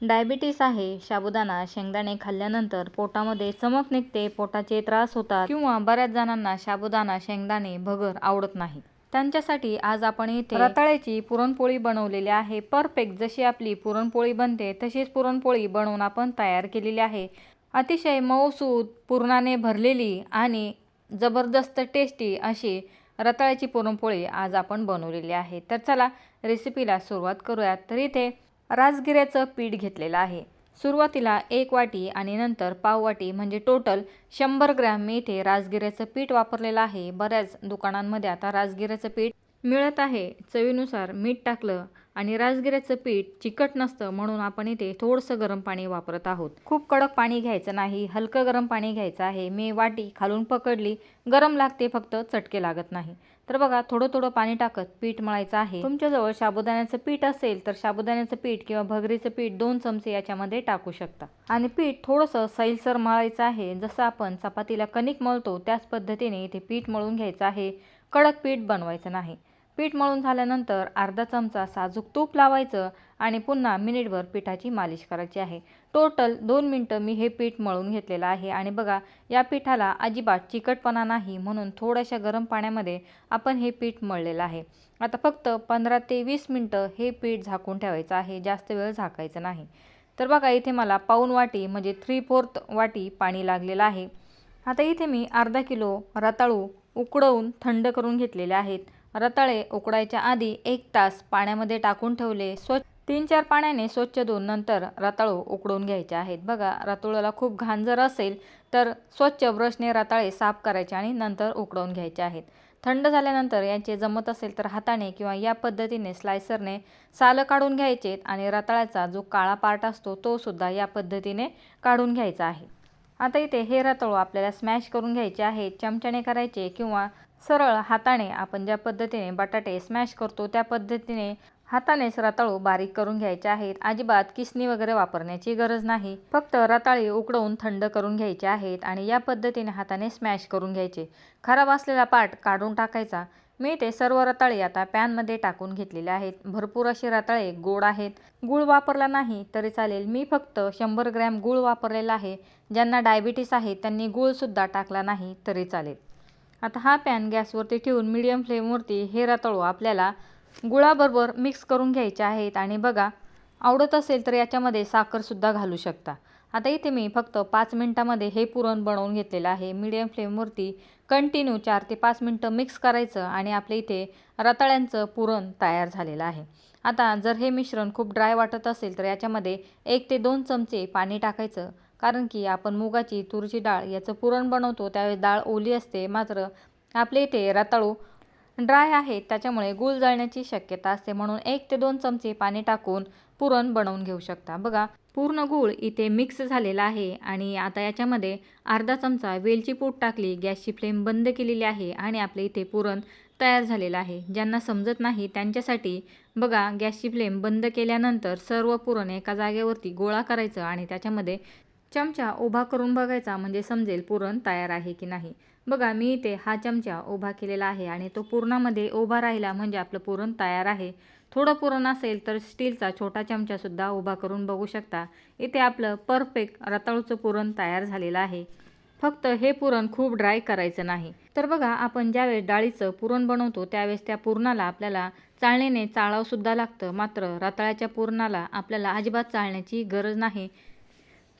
Diabetes आहे साबुदाणा शेंगदाणे खाल्ल्यानंतर पोटामध्ये चमक निघते पोटाचे त्रास होतात किंवा बऱ्याच जणांना साबुदाणा शेंगदाणे भगर आवडत नाही त्यांच्यासाठी आज आपण इथे रताळ्याची पुरणपोळी बनवलेली आहे. परफेक्ट जशी आपली पुरणपोळी बनते तशीच पुरणपोळी बनवून आपण तयार केलेली आहे. अतिशय मऊसूद पुरणाने भरलेली आणि जबरदस्त टेस्टी अशी रताळ्याची पुरणपोळी आज आपण बनवलेली आहे. तर चला रेसिपीला सुरुवात करूयात. तर इथे राजगिऱ्याचं पीठ घेतलेलं आहे. सुरुवातीला एक वाटी आणि नंतर पाव वाटी म्हणजे टोटल शंभर ग्रॅम मी इथे राजगिऱ्याचं पीठ वापरलेलं आहे. बऱ्याच दुकानांमध्ये आता राजगिऱ्याचं पीठ मिळत आहे. चवीनुसार मीठ टाकलं आणि राजगिऱ्याचं पीठ चिकट नसतं म्हणून आपण इथे थोडंसं गरम पाणी वापरत आहोत. खूप कडक पाणी घ्यायचं नाही हलकं गरम पाणी घ्यायचं आहे. मी वाटी खालून पकडली गरम लागते फक्त चटके लागत नाही. तर बघा थोडं थोडं पाणी टाकत पीठ मळायचं आहे. तुमच्याजवळ साबुदाण्याचं पीठ असेल तर साबुदाण्याचं पीठ किंवा भगरीचं पीठ दोन चमचे याच्यामध्ये टाकू शकता. आणि पीठ थोडंसं सैलसर मळायचं आहे. जसं आपण चपातीला कणिक मळतो त्याच पद्धतीने इथे पीठ मळून घ्यायचं आहे. कडक पीठ बनवायचं नाही. पीठ मळून झाल्यानंतर अर्धा चमचा साजूक तूप लावायचं आणि पुन्हा मिनिटभर पिठाची मालिश करायची आहे. टोटल दोन मिनटं मी हे पीठ मळून घेतलेलं आहे आणि बघा या पिठाला अजिबात चिकटपणा नाही म्हणून थोड्याशा गरम पाण्यामध्ये आपण हे पीठ मळलेलं आहे. आता फक्त पंधरा ते वीस मिनटं हे पीठ झाकून ठेवायचं आहे जास्त वेळ झाकायचं नाही. तर बघा इथे मला पाऊन वाटी म्हणजे थ्री फोर्थ वाटी पाणी लागलेलं आहे. आता इथे मी अर्धा किलो रताळू उकडवून थंड करून घेतलेले आहेत. रताळे उकडायच्या आधी एक तास पाण्यामध्ये टाकून ठेवले. स्वच्छ तीन चार पाण्याने स्वच्छ धुवून नंतर रताळू उकडून घ्यायचे आहेत. बघा रताळूला खूप घाण जर असेल तर स्वच्छ ब्रशने रताळे साफ करायचे आणि नंतर उकडवून घ्यायचे आहेत. थंड झाल्यानंतर यांचे जमत असेल तर हाताने किंवा या पद्धतीने स्लायसरने सालं काढून घ्यायचे आणि रताळ्याचा जो काळा पार्ट असतो तो सुद्धा या पद्धतीने काढून घ्यायचा आहे. आता इथे हे रताळू आपल्याला स्मॅश करून घ्यायचे आहेत चमच्याने करायचे किंवा सरळ हाताने आपण ज्या पद्धतीने बटाटे स्मॅश करतो त्या पद्धतीने हातानेच रताळू बारीक करून घ्यायचे आहेत. अजिबात किसनी वगैरे वापरण्याची गरज नाही. फक्त रताळी उकडवून थंड करून घ्यायचे आहेत आणि या पद्धतीने हाताने स्मॅश करून घ्यायचे. खराब असलेला पार्ट काढून टाकायचा. मी ते सर्व रताळे आता पॅनमध्ये टाकून घेतलेले आहेत. भरपूर असे रताळे गोड आहेत. गूळ वापरला नाही तरी चालेल. मी फक्त शंभर ग्रॅम गूळ वापरलेला आहे. ज्यांना डायबिटीस आहे त्यांनी गूळसुद्धा टाकला नाही तरी चालेल. आता हा पॅन गॅसवरती ठेवून मीडियम फ्लेमवरती हे रताळू आपल्याला गुळाबरोबर मिक्स करून घ्यायचे आहेत. आणि बघा आवडत असेल तर याच्यामध्ये साखरसुद्धा घालू शकता. आता इथे मी फक्त पाच मिनटामध्ये हे पुरण बनवून घेतलेलं आहे. मीडियम फ्लेमवरती कंटिन्यू चार ते पाच मिनटं मिक्स करायचं आणि आपल्या इथे रताळ्यांचं पुरण तयार झालेलं आहे. आता जर हे मिश्रण खूप ड्राय वाटत असेल तर याच्यामध्ये एक ते दोन चमचे पाणी टाकायचं. कारण की आपण मुगाची तुरीची डाळ याचं पुरण बनवतो त्यावेळेस डाळ ओली असते. मात्र आपले इथे रताळू ड्राय आहे त्याच्यामुळे गूळ जळण्याची शक्यता असते म्हणून एक ते दोन चमचे पाणी टाकून पुरण बनवून घेऊ शकता. बघा पूर्ण गूळ इथे मिक्स झालेला आहे आणि आता याच्यामध्ये अर्धा चमचा वेलची पूड टाकली गॅसची फ्लेम बंद केलेली आहे आणि आपले इथे पुरण तयार झालेलं आहे. ज्यांना समजत नाही त्यांच्यासाठी बघा गॅसची फ्लेम बंद केल्यानंतर सर्व पुरण एका जागेवरती गोळा करायचं आणि त्याच्यामध्ये चमचा उभा करून बघायचा म्हणजे समजेल पुरण तयार आहे की नाही. बघा मी इथे हा चमचा उभा केलेला आहे आणि तो पुरणामध्ये उभा राहिला म्हणजे आपलं पुरण तयार आहे. थोडं पुरण असेल तर स्टीलचा छोटा चमचासुद्धा उभा करून बघू शकता. इथे आपलं परफेक्ट रताळूचं पुरण तयार झालेलं आहे. फक्त हे पुरण खूप ड्राय करायचं नाही. तर बघा आपण ज्यावेळेस डाळीचं पुरण बनवतो त्यावेळेस त्या पुरणाला आपल्याला चाळणीने चाळावंसुद्धा लागतं. मात्र रताळ्याच्या पुरणाला आपल्याला अजिबात चाळण्याची गरज नाही.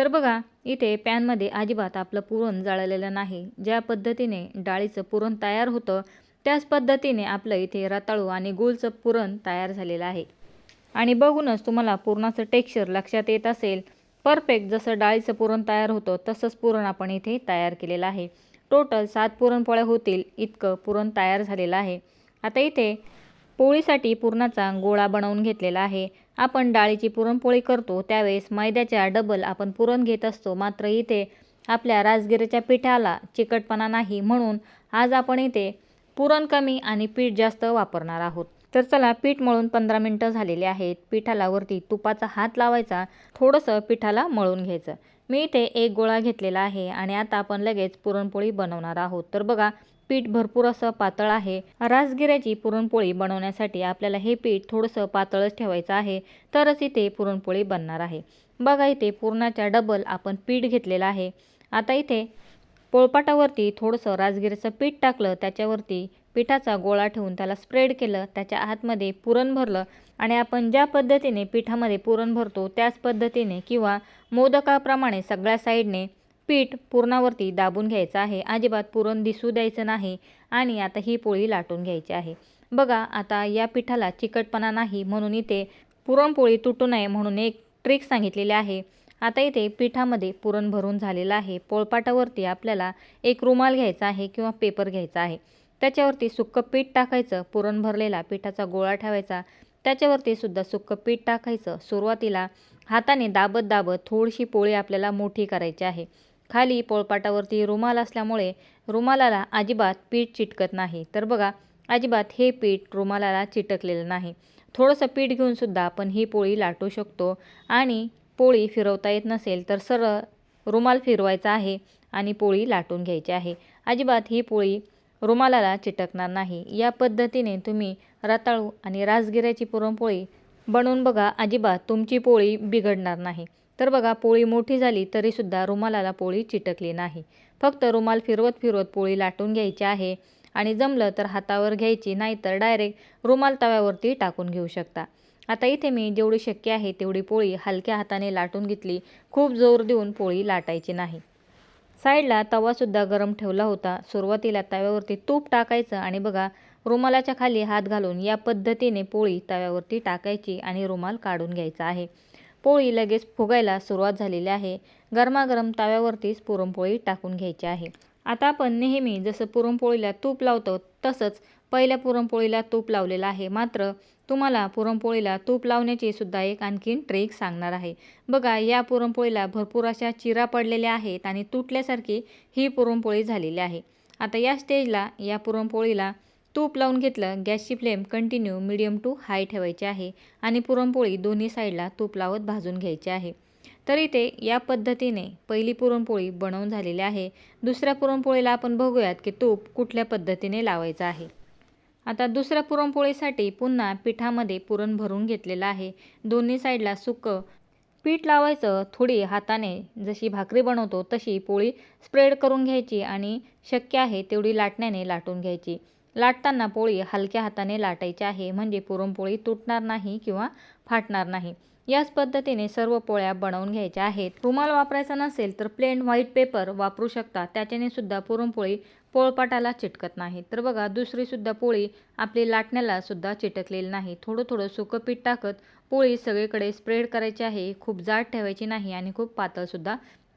तर बघा इथे पॅनमध्ये अजिबात आपलं पुरण जाळलेलं नाही. ज्या पद्धतीने डाळीचं पुरण तयार होतं त्याच पद्धतीने आपलं इथे रताळू आणि गुळचं पुरण तयार झालेलं आहे. आणि बघूनच तुम्हाला पुरणाचं टेक्स्चर लक्षात येत असेल. परफेक्ट जसं डाळीचं पुरण तयार होतं तसंच पुरण आपण इथे तयार केलेलं आहे. टोटल सात पुरणपोळ्या होतील इतकं पुरण तयार झालेलं आहे. आता इथे पोळीसाठी पुरणाचा गोळा बनवून घेतलेला आहे. आपण डाळीची पुरणपोळी करतो त्यावेळेस मैद्याच्या डबल आपण पुरण घेत असतो. मात्र इथे आपल्या राजगिरीच्या पिठाला चिकटपणा नाही म्हणून आज आपण इथे पुरण कमी आणि पीठ जास्त वापरणार आहोत. तर चला पीठ मळून पंधरा मिनटं झालेली आहेत. पिठाला वरती तुपाचा हात लावायचा थोडंसं पिठाला मळून घ्यायचं. मी इथे एक गोळा घेतलेला आहे आणि आता आपण लगेच पुरणपोळी बनवणार आहोत. तर बघा पीठ भरपूर असं पातळ आहे. राजगिऱ्याची पुरणपोळी बनवण्यासाठी आपल्याला हे पीठ थोडंसं पातळच ठेवायचं आहे तरच इथे पुरणपोळी बनणार आहे. बघा इथे पुरणाच्या डबल आपण पीठ घेतलेलं आहे. आता इथे पोळपाटावरती थोडंसं राजगिऱ्याचं पीठ टाकलं त्याच्यावरती पिठाचा गोळा ठेवून त्याला स्प्रेड केलं त्याच्या आतमध्ये पुरण भरलं आणि आपण ज्या पद्धतीने पिठामध्ये पुरण भरतो त्याच पद्धतीने किंवा मोदकाप्रमाणे सगळ्या साईडने पीठ पुरणावरती दाबून घ्यायचं आहे. अजिबात पुरण दिसू द्यायचं नाही आणि आता ही पोळी लाटून घ्यायची आहे. बघा आता या पिठाला चिकटपणा नाही म्हणून इथे पुरणपोळी तुटू नये म्हणून एक ट्रिक सांगितलेली आहे. आता इथे पिठामध्ये पुरण भरून झालेलं आहे. पोळपाटावरती आपल्याला एक रुमाल घ्यायचा आहे किंवा पेपर घ्यायचा आहे. त्याच्यावरती सुक्कं पीठ टाकायचं. पुरण भरलेला पिठाचा गोळा ठेवायचा. त्याच्यावरती सुद्धा सुक्कं पीठ टाकायचं. सुरुवातीला हाताने दाबत दाबत थोडीशी पोळी आपल्याला मोठी करायची आहे. खाली पोळपाटावरती रुमाल असल्यामुळे रुमालाला अजिबात पीठ चिटकत नाही. तर बघा अजिबात हे पीठ रुमालाला चिटकलेलं नाही. थोडंसं पीठ घेऊनसुद्धा आपण ही पोळी लाटू शकतो. आणि पोळी फिरवता येत नसेल तर सरळ रुमाल फिरवायचा आहे आणि पोळी लाटून घ्यायची आहे. अजिबात ही पोळी रुमालाला चिटकणार नाही. या पद्धतीने तुम्ही रताळू आणि राजगिऱ्याची पुरणपोळी बनवून बघा अजिबात तुमची पोळी बिघडणार नाही. तर बघा पोळी मोठी झाली तरीसुद्धा रुमालाला पोळी चिटकली नाही. फक्त रुमाल फिरवत फिरवत पोळी लाटून घ्यायची आहे आणि जमलं तर हातावर घ्यायची नाहीतर डायरेक्ट रुमाल तव्यावरती टाकून घेऊ शकता. आता इथे मी जेवढी शक्य आहे तेवढी पोळी हलक्या हाताने लाटून घेतली. खूप जोर देऊन पोळी लाटायची नाही. साईडला तवासुद्धा गरम ठेवला होता. सुरुवातीला तव्यावरती तूप टाकायचं आणि बघा रुमालाच्या खाली हात घालून या पद्धतीने पोळी तव्यावरती टाकायची आणि रुमाल काढून घ्यायचा आहे. पोळी लगेच फुगायला सुरुवात झालेली आहे. गरमागरम तव्यावरतीच पुरणपोळी टाकून घ्यायची आहे. आता आपण नेहमी जसं पुरणपोळीला तूप लावतो तसंच पहिल्या पुरणपोळीला तूप लावलेलं आहे. मात्र तुम्हाला पुरणपोळीला तूप लावण्याची सुद्धा एक आणखीन ट्रिक सांगणार आहे. बघा या पुरणपोळीला भरपूर अशा चिरा पडलेल्या आहेत आणि तुटल्यासारखी ही पुरणपोळी झालेली आहे. आता या स्टेजला या पुरणपोळीला तूप लावून घेतलं गॅसची flame continue medium to high ठेवायची आहे आणि पुरणपोळी दोन्ही साईडला तूप लावत भाजून घ्यायची आहे. तर इथे या पद्धतीने पहिली पुरणपोळी बनवून झालेली आहे. दुसऱ्या पुरणपोळीला आपण बघूयात की तूप कुठल्या पद्धतीने लावायचं आहे. आता दुसऱ्या पुरणपोळीसाठी पुन्हा पिठामध्ये पुरण भरून घेतलेलं आहे. दोन्ही साईडला सुकं पीठ लावायचं थोडी हाताने जशी भाकरी बनवतो तशी पोळी स्प्रेड करून घ्यायची आणि शक्य आहे तेवढी लाटण्याने लाटून घ्यायची. लाटताना पोळी हलक्या हाताने लाटायची आहे. म्हणजे पुरणपोळी तुटणार नाही किंवा फाटणार नाही. याच पद्धतीने सर्व पोळ्या बनवून घ्यायच्या आहेत. रुमाल वापरायचा नसेल तर प्लेन व्हाईट पेपर वापरू शकता. त्याच्याने सुद्धा पुरणपोळी पोळपाटाला चिटकत नाही. तर बघा दुसरीसुद्धा पोळी आपली लाटण्याला सुद्धा चिटकलेली नाही. थोडं थोडं सुकं पीठ टाकत पोळी सगळीकडे स्प्रेड करायची आहे. खूप जाड ठेवायची नाही आणि खूप पातळसुद्धा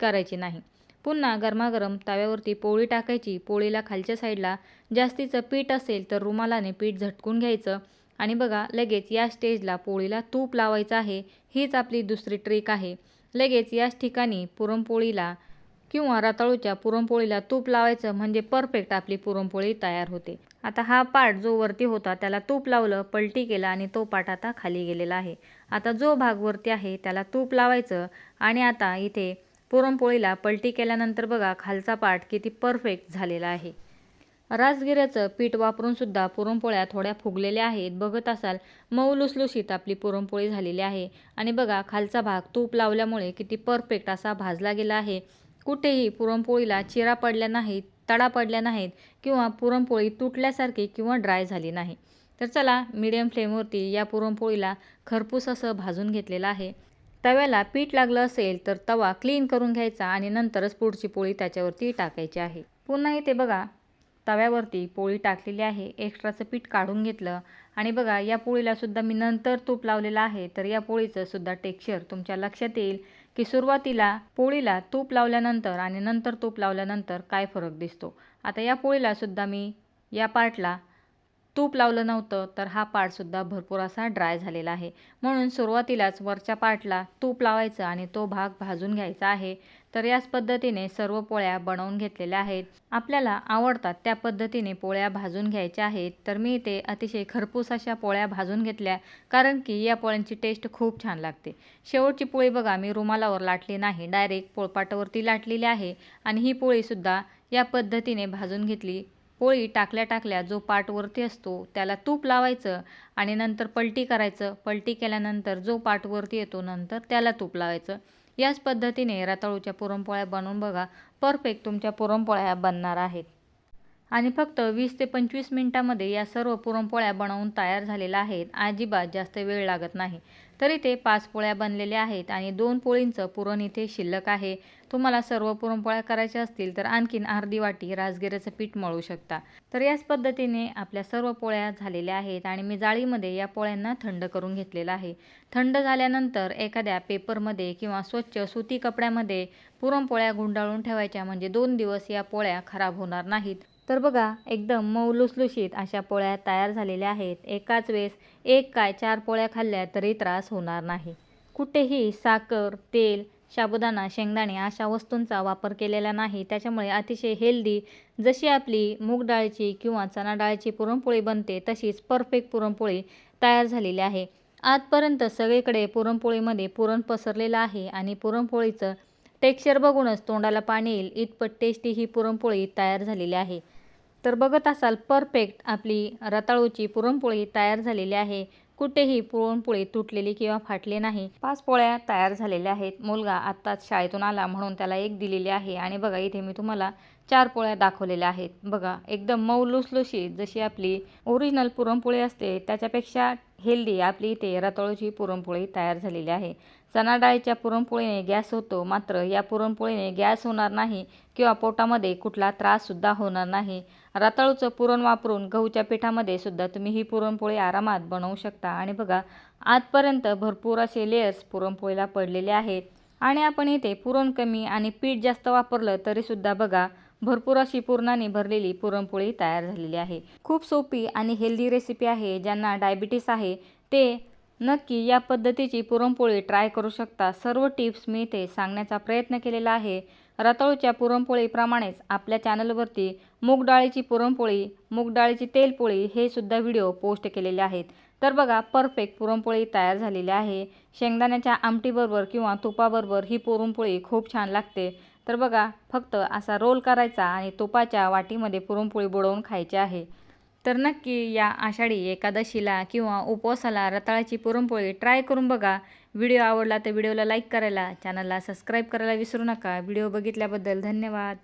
करायची नाही. पुन्हा गरमागरम तव्यावरती पोळी टाकायची. पोळीला खालच्या साईडला जास्तीचं पीठ असेल तर रुमालाने पीठ झटकून घ्यायचं. आणि बघा लगेच या स्टेजला पोळीला तूप लावायचं आहे. हीच आपली दुसरी ट्रिक आहे. लगेच याच ठिकाणी पुरणपोळीला किंवा रताळूच्या पुरणपोळीला तूप लावायचं म्हणजे परफेक्ट आपली पुरणपोळी तयार होते. आता हा पार्ट जो वरती होता त्याला तूप लावलं पलटी केला आणि तो पाट आता खाली गेलेला आहे. आता जो भाग वरती आहे त्याला तूप लावायचं आणि आता इथे पुरणपोळीला पलटी केल्यानंतर बघा खालचा पार्ट किती परफेक्ट झालेला आहे. राजगिऱ्याचं पीठ वापरून सुद्धा पुरणपोळ्या थोड्या फुगलेल्या आहेत. बघत असाल मऊ लुसलुशीत आपली पुरणपोळी झालेली आहे. आणि बघा खालचा भाग तूप लावल्यामुळे किती परफेक्ट असा भाजला गेला आहे. कुठेही पुरणपोळीला चिरा पडल्या नाहीत तडा पडल्या नाहीत किंवा पुरणपोळी तुटल्यासारखी किंवा ड्राय झाली नाही. तर चला मीडियम फ्लेमवरती या पुरणपोळीला खरपूस असं भाजून घेतलेलं आहे. तव्याला पीठ लागलं असेल तर तवा क्लीन करून घ्यायचा आणि नंतरच पुढची पोळी त्याच्यावरती टाकायची आहे. पुन्हा इथे बघा तव्यावरती पोळी टाकलेली आहे. एक्स्ट्राचं पीठ काढून घेतलं. आणि बघा या पोळीलासुद्धा मी नंतर तूप लावलेलं आहे. तर या पोळीचं सुद्धा टेक्स्चर तुमच्या लक्षात येईल की सुरुवातीला पोळीला तूप लावल्यानंतर आणि नंतर तूप लावल्यानंतर काय फरक दिसतो. आता या पोळीलासुद्धा मी या पार्टला तूप लावलं नव्हतं तर हा पार्टसुद्धा भरपूर असा ड्राय झालेला आहे. म्हणून सुरुवातीलाच वरच्या पार्टला तूप लावायचं आणि तो भाग भाजून घ्यायचा आहे. तर याच पद्धतीने सर्व पोळ्या बनवून घेतलेल्या आहेत. आपल्याला आवडतात त्या पद्धतीने पोळ्या भाजून घ्यायच्या आहेत. तर मी इथे अतिशय खरपूस अशा पोळ्या भाजून घेतल्या कारण की या पोळ्यांची टेस्ट खूप छान लागते. शेवटची पोळी बघा मी रुमालावर लाटली नाही डायरेक्ट पोळपाटावरती लाटलेली आहे आणि ही पोळीसुद्धा या पद्धतीने भाजून घेतली. पोळी टाकल्या टाकल्या जो पाटवरती वरती असतो त्याला तूप लावायचं आणि नंतर पलटी करायचं. पलटी केल्यानंतर जो पाटवरती वरती येतो नंतर त्याला तूप लावायचं. याच पद्धतीने रताळूच्या पुरणपोळ्या बनवून बघा. परफेक्ट तुमच्या पुरणपोळ्या बनणार आहेत. आणि फक्त वीस ते पंचवीस मिनिटामध्ये या सर्व पुरणपोळ्या बनवून तयार झालेल्या आहेत. अजिबात जास्त वेळ लागत नाही. तर इथे पाच पोळ्या बनलेल्या आहेत आणि दोन पोळींचं पुरण इथे शिल्लक आहे. तुम्हाला सर्व पुरणपोळ्या करायच्या असतील तर आणखीन अर्धी वाटी राजगिऱ्याचं पीठ मळू शकता. तर याच पद्धतीने आपल्या सर्व पोळ्या झालेल्या आहेत आणि मी जाळीमध्ये या पोळ्यांना थंड करून घेतलेलं आहे. थंड झाल्यानंतर एखाद्या पेपरमध्ये किंवा स्वच्छ सुती कपड्यामध्ये पुरणपोळ्या गुंडाळून ठेवायच्या म्हणजे दोन दिवस या पोळ्या खराब होणार नाहीत. तर बघा एकदम मऊ लुसलुशीत अशा पोळ्या तयार झालेल्या आहेत. एकाच वेळेस एक काय चार पोळ्या खाल्ल्या तरी त्रास होणार नाही. कुठेही साखर तेल साबुदाणा शेंगदाणे अशा वस्तूंचा वापर केलेला नाही. त्याच्यामुळे अतिशय हेल्दी जशी आपली मूग डाळीची किंवा चणा डाळीची पुरणपोळी बनते तशीच परफेक्ट पुरणपोळी तयार झालेली आहे. आजपर्यंत सगळीकडे पुरणपोळीमध्ये पुरण पसरलेलं आहे आणि पुरणपोळीचं टेक्स्चर बघूनच तोंडाला पाणी येईल. इतपत टेस्टी ही पुरणपोळी तयार झालेली आहे. तर बघत असाल परफेक्ट आपली रताळूची पुरणपोळी तयार झालेली आहे. कुठेही पुरणपोळी तुटलेली किंवा फाटली नाही. पाच पोळ्या तयार झालेल्या आहेत. मुलगा आत्ताच शाळेतून आला म्हणून त्याला एक दिलेली आहे. आणि बघा इथे मी तुम्हाला चार पोळ्या दाखवलेल्या आहेत. बघा एकदम मऊ लुसलुशीत जशी आपली ओरिजिनल पुरणपोळी असते त्याच्यापेक्षा हेल्दी आपली इथे रताळूची पुरणपोळी तयार झालेली आहे. चणा डाळीच्या पुरणपोळीने गॅस होतो मात्र या पुरणपोळीने गॅस होणार नाही किंवा पोटामध्ये कुठला त्राससुद्धा होणार नाही. रताळूचं पुरण वापरून गहूच्या पिठामध्ये सुद्धा तुम्ही ही पुरणपोळी आरामात बनवू शकता. आणि बघा आजपर्यंत भरपूर असे लेयर्स पुरणपोळीला पडलेले आहेत. आणि आपण इथे पुरण कमी आणि पीठ जास्त वापरलं तरीसुद्धा बघा भरपूर अशी पुरणाने भरलेली पुरणपोळी तयार झालेली आहे. खूप सोपी आणि हेल्दी रेसिपी आहे. ज्यांना डायबिटीस आहे ते नक्की या पद्धतीची पुरणपोळी ट्राय करू शकता. सर्व टिप्स मी इथे सांगण्याचा प्रयत्न केलेला आहे. रताळूच्या पुरणपोळीप्रमाणेच आपल्या चॅनलवरती मूग डाळीची पुरणपोळी मूग डाळीची तेलपोळी हे सुद्धा व्हिडिओ पोस्ट केलेले आहेत. तर बघा परफेक्ट पुरणपोळी तयार झालेली आहे. शेंगदाण्याच्या आमटीबरोबर किंवा तुपाबरोबर ही पुरणपोळी खूप छान लागते. तर बघा फक्त असा रोल करायचा आणि तुपाच्या वाटीमध्ये पुरणपोळी बुडवून खायची आहे. तर नक्की या आषाढी एकादशीला किंवा उपवासाला रताळाची पुरणपोळी ट्राय करून बघा. व्हिडिओ आवडला तर व्हिडिओला लाईक करायला चॅनलला सबस्क्राईब करायला विसरू नका. व्हिडिओ बघितल्याबद्दल धन्यवाद.